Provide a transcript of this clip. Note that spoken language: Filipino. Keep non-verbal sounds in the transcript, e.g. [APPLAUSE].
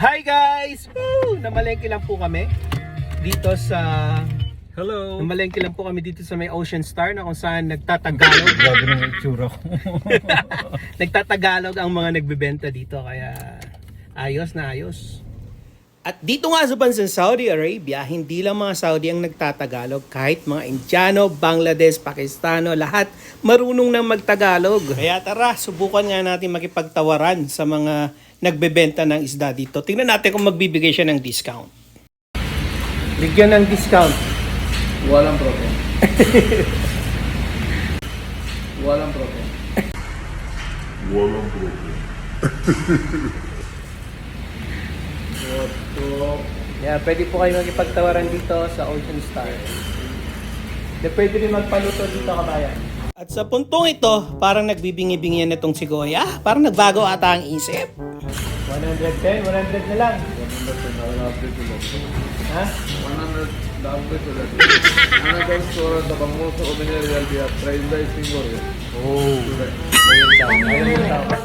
Hi guys! Woo! Namalengke lang po kami dito sa Hello. Namalengke lang po kami dito sa may Ocean Star na kung saan nagtatagalog [LAUGHS] Grabe ng itsura ko. [LAUGHS] nagtatagalog ang mga nagbebenta dito kaya ayos na ayos. At dito nga sa bansang Saudi Arabia, hindi lang mga Saudi ang nagtatagalog, kahit mga Indiano, Bangladesh, Pakistano, lahat marunong nang magtagalog. Kaya tara, subukan nga natin makipagtawaran sa mga nagbebenta ng isda dito. Tingnan natin kung magbibigay siya ng discount. Bigyan ng discount. Walang problem. [LAUGHS] Walang problem. Walang problem. [LAUGHS] Yeah, pwede po kayo magipagtawaran dito sa Ocean Star. De, pwede rin magpaluto dito kabayan. At sa puntong ito, parang nagbibingi-bingi na itong si Goya. Parang nagbago ata ang isip. 110, 100 na lang. 100 na update ko lang. [LAUGHS] Ha? 100 na update ko lang. Another store at Bangmoso Community will be at 35 single. Oh. Ayun daw, ayun daw.